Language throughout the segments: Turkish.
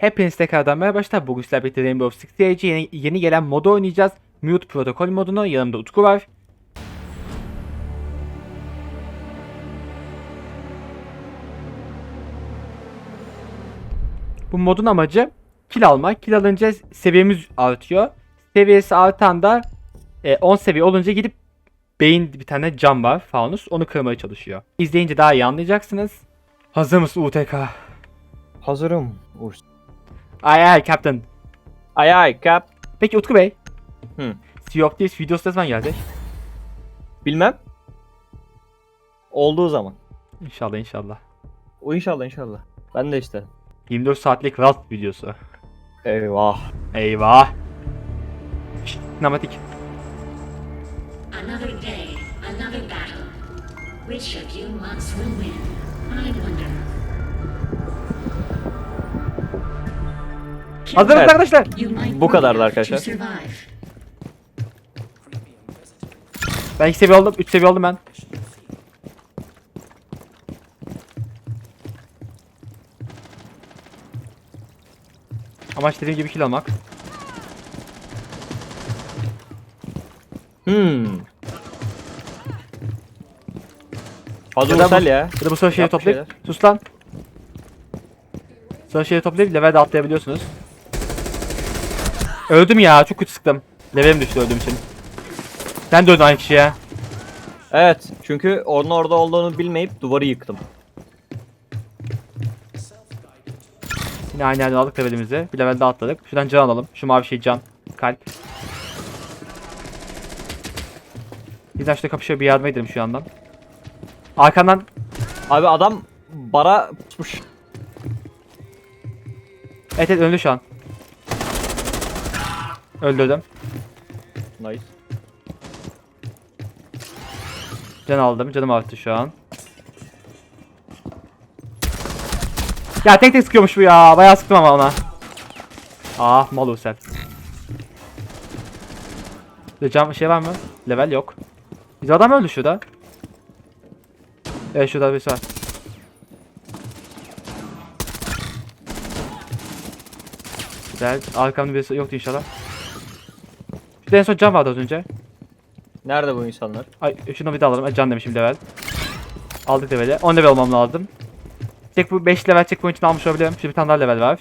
Hepiniz tekrardan merhaba arkadaşlar. Bugün sizlerle birlikte Rainbow Six Siege yeni, yeni gelen modu oynayacağız. Mute protokol modunu. Yanımda Utku var. Bu modun amacı kill almak. Kill alınca seviyemiz artıyor. Seviyesi artan da e, 10 seviye olunca gidip beyin bir tane cam var faunus. Onu kırmaya çalışıyor. İzleyince daha iyi anlayacaksınız. Hazır mısın UTK? Hazırım. Uğur. Ay ay Captain. Ay ay kap. Peki Utku Bey. Hı. Sea of Thieves videosu ne zaman gelecek? Bilmem. Olduğu zaman. İnşallah inşallah. O inşallah inşallah. Ben de işte. 24 saatlik Rust videosu. Eyvah. Eyvah. Şşt, Sinematik. Another day, another battle. Which of you monks will win? I wonder. Hazır mısın Evet. arkadaşlar? Bu kadardı arkadaşlar. Ben 2 seviye oldum. 3 seviye oldum ben. Amaç dediğim gibi kill almak. Hmm. Hadi Ya da bu- Ursel ya. Ya da bu sıra şeyi Yap bir toplayıp. şeyler. Sus lan. Sıra şeyi toplayıp levelde atlayabiliyorsunuz. Öldüm ya. Çok kötü sıktım. Levelim düştü öldüğüm için. Sen de öldün aynı kişiye. Evet. Çünkü onun orada olduğunu bilmeyip duvarı yıktım. Yine aynı yerden aldık levelimizi. Bir level daha atladık. Şuradan can alalım. Şu mavi şey can. Kalp. Bizden şurada kapışıyor bir yardıma gidelim şu yandan. Arkandan Abi adam bara tutmuş. evet evet öldü şu an. Öldürdüm. Nice. Can aldım. Canım arttı şu an. Ya tek tek sıkıyormuş bu ya. Bayağı sıktım ama ona. Ah mal. Bir Cam şey var mı? Level yok. Biz adam öldü şurada. Evet şurada bir var. Güzel. Arkamda birisi yoktu inşallah. Şurada en son cam vardı az önce. Nerede bu insanlar? Ay şunu bir de alalım. Ay, Can demişim level. Aldık leveli. 10 level olmam lazım. Tek bu 5 level checkpoint'ini almış olabilirim. Şimdi bir tane daha level var.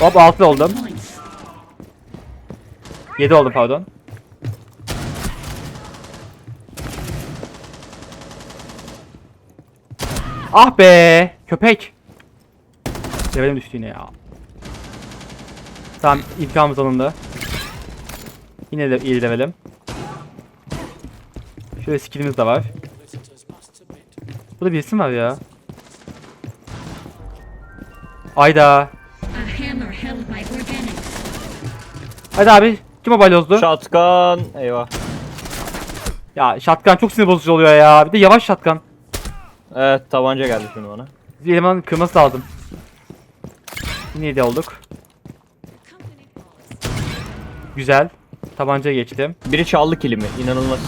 Hop 6 oldum. Points. 7 oldum pardon. Ah be! Köpek! Levelim düştü yine ya. Tamam intikamımız alındı. Yine de iyi levelim. Şöyle skillimiz de var. Burada birisi mi var ya? Ayda. Hadi abi. Kim o balyozdu? Shotgun. Eyvah. Ya shotgun çok sinir bozucu oluyor ya. Bir de yavaş shotgun. Evet tabanca geldi şimdi bana. Bir elemanın kırması lazım. Yine de olduk. Güzel. Tabancaya geçtim. Biri çaldı kilimi. İnanılmaz.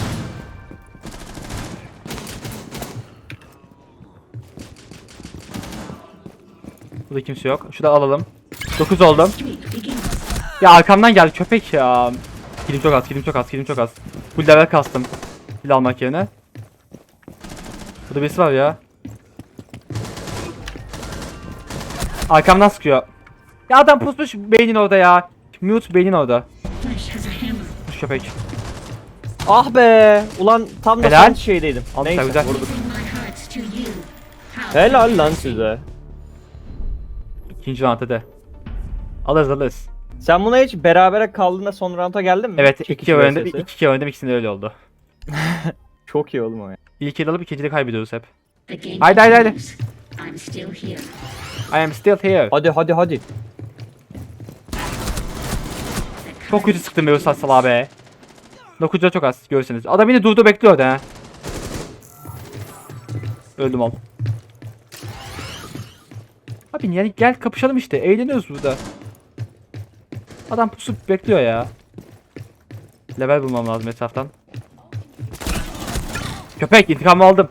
Burada kimse yok. Şurada alalım. 9 oldum. Ya arkamdan geldi köpek ya. Kilim çok az, kilim çok az, kilim çok az. Bu level kastım. Kill almak yerine. Burada birisi var ya. Arkamdan sıkıyor. Ya adam pusmuş beynin orada ya. Mute beynin orada. Köpek. Ah be. Ulan tam da Helal. sen şeydeydim. Aldık, Neyse güzel. vurduk. Helal lan size. İkinci roundda Alırız alırız. Sen buna hiç berabere kaldığında son round'a geldin mi? Evet iki kere sesi. iki kere oynadım ikisinde öyle oldu. Çok iyi oğlum o ya. İlk el alıp ikincide kaybediyoruz hep. Haydi, haydi, haydi. continues. I'm still here. I am still here. Hadi hadi hadi. Çok kötü sıktım be Ustaz Salah be. Dokuca çok az görürseniz. Adam yine durdu bekliyordu ha. Öldüm oğlum. Abi yani gel kapışalım işte. Eğleniyoruz burada. Adam pusup bekliyor ya. Level bulmam lazım etraftan. Köpek intikamı aldım.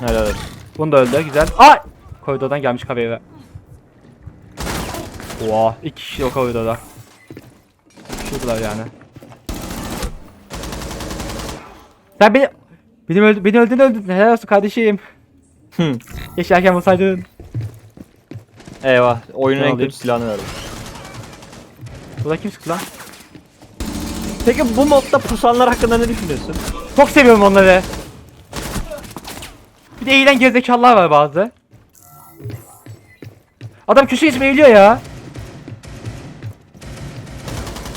Helal olsun. Bunu da öldü güzel. Aa! koridordan gelmiş haberi. Oha iki kişi o koridorda. Şuradalar yani. Sen beni beni öldü beni öldün öldün. Helal olsun kardeşim. Hı. Yaşarken bulsaydın. Eyvah. Oyunun en kötü silahını verdim. Burada kim sıktı lan? Peki bu modda pusanlar hakkında ne düşünüyorsun? Çok seviyorum onları. Bir de eğilen gerizekalılar var bazı. Adam köşe geçme eğiliyor ya.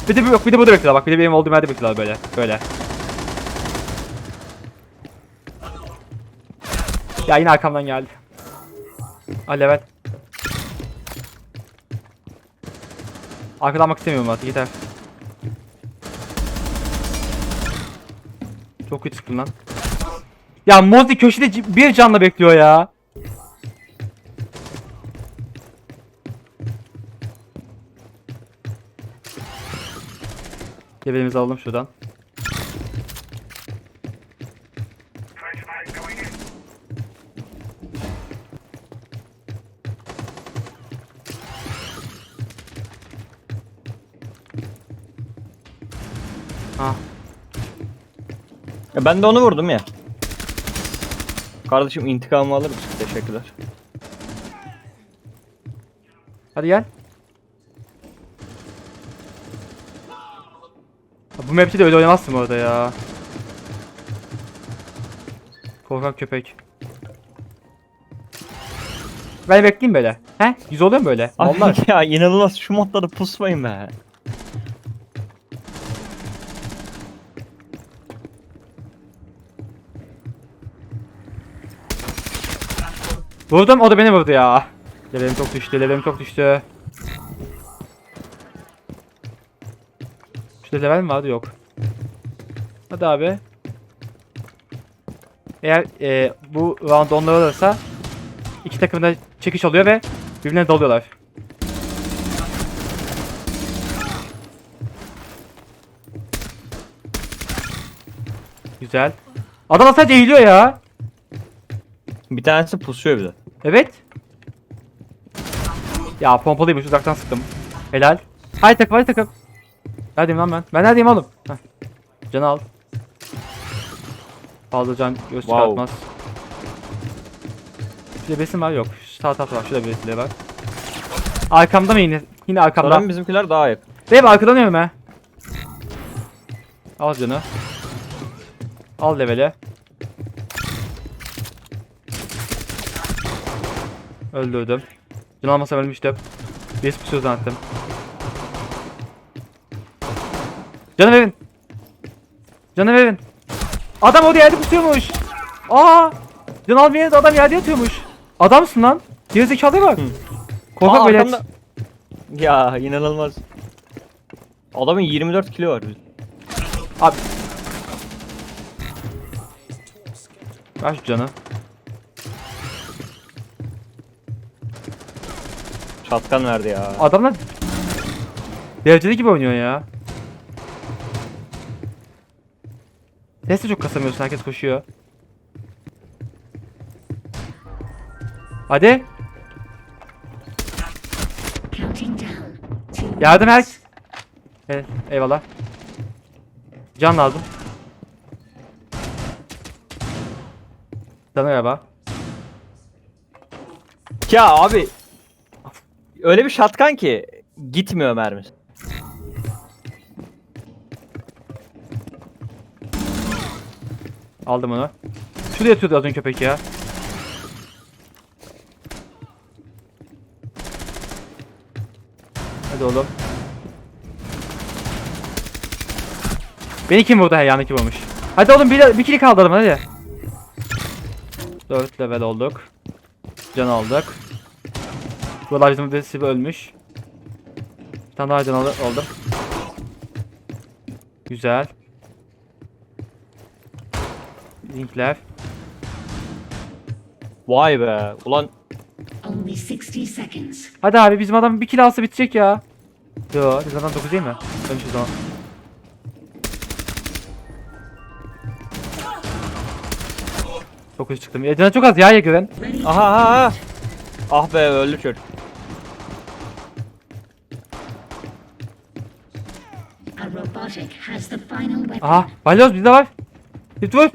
Bir de yok bir de burada bekliyorlar bak bir de benim olduğum yerde bekliyorlar böyle böyle. Ya yine arkamdan geldi. Al level. Arkadan bakmak istemiyorum artık yeter. Çok kötü sıktın lan. Ya Mozi köşede bir canla bekliyor ya. Levelimizi alalım şuradan. Ah, Ya ben de onu vurdum ya. Kardeşim intikamımı alır mısın? Teşekkürler. hadi gel. Bu map'te de öyle oynamazsın bu arada ya. Korkak köpek. Ben bekleyeyim böyle. He? Yüz oluyor mu böyle? Vallahi. ya inanılmaz şu modda da pusmayın be. Vurdum o da beni vurdu ya. Levelim çok düştü, levelim çok düştü. Şurada level mi vardı? Yok. Hadi abi. Eğer e, bu round onlar olursa iki takım da çekiş oluyor ve birbirine dalıyorlar. Güzel. Adam sadece eğiliyor ya. Bir tanesi pusuyor bir de. Evet. Ya pompalıymış uzaktan sıktım. Helal. Hay takım hay takım. Neredeyim lan ben? Ben neredeyim oğlum? Heh. Canı al. Fazla can göz Wow. çıkartmaz. Şurada besin var yok. Şu sağ tarafta var. Şurada besinleri var. Arkamda mı yine? Yine arkamda. Sanırım bizimkiler daha yakın. Değil mi? Arkadan yiyorum he. Al canı. Al leveli. Öldürdüm. Can almasam ölmüştüm. Bir pusuyor zannettim. Canı verin. Canı verin. Adam orada yerde pusuyormuş. Aa! Can almayan da adam yerde yatıyormuş. Adamsın lan. Gerizekalıya bak. Hı. Korkak Aa, arkamda- Ya inanılmaz. Adamın 24 kilo var. Abi. Ver şu canı. Şatkan verdi ya. Adamlar dereceli gibi oynuyor ya. Neyse çok kasamıyorsun herkes koşuyor. Hadi yardım et. Evet, eyvallah. Can lazım. Sana galiba. Ya abi. Öyle bir şatkan ki gitmiyor mermisi. Aldım onu. Şurada yatıyordu az önce köpek ya. Hadi oğlum. Beni kim vurdu? He yanı kim vurmuş. Hadi oğlum bir, bir kill kaldı adamın hadi. 4 level olduk. Can aldık. Buralar bizim birisi ölmüş. Bir tane daha can al- aldım. Güzel. Linkler. Vay be. Ulan Only 60 seconds. Hadi abi bizim adam bir kill alsa bitecek ya. Yo bizim adam 9 değil mi? Ölmüş o zaman. Çok kötü çıktım. Edena çok az ya ya güven. Aha aha. aha. Ah be öldü çocuk. Aha balyoz bizde var. Git vur.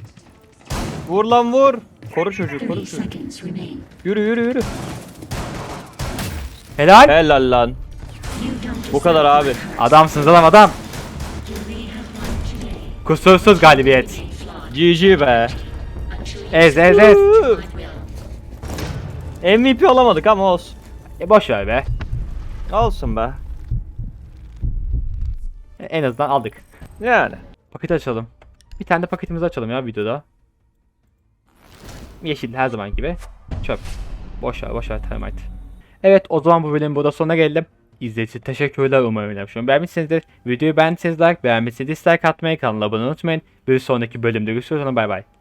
Vur lan vur. Koru çocuğu koru 30 çocuğu. Yürü yürü yürü. Helal. Helal lan. Bu kadar abi. Adamsınız adam adam. Kusursuz galibiyet. GG be. Ez ez ez. MVP olamadık ama olsun. E boş ver be. Olsun be. En azından aldık. Yani. Paketi açalım. Bir tane de paketimizi açalım ya videoda. Yeşil her zaman gibi. Çöp. Boş ver boş ver termite. Evet o zaman bu bölümün burada sonuna geldim. İzlediğiniz için teşekkürler umarım önemli. Beğenmişsinizdir. Videoyu beğendiyseniz like, beğenmişseniz dislike atmayı, kanala abone olmayı unutmayın. Bir sonraki bölümde görüşürüz. Bay bay.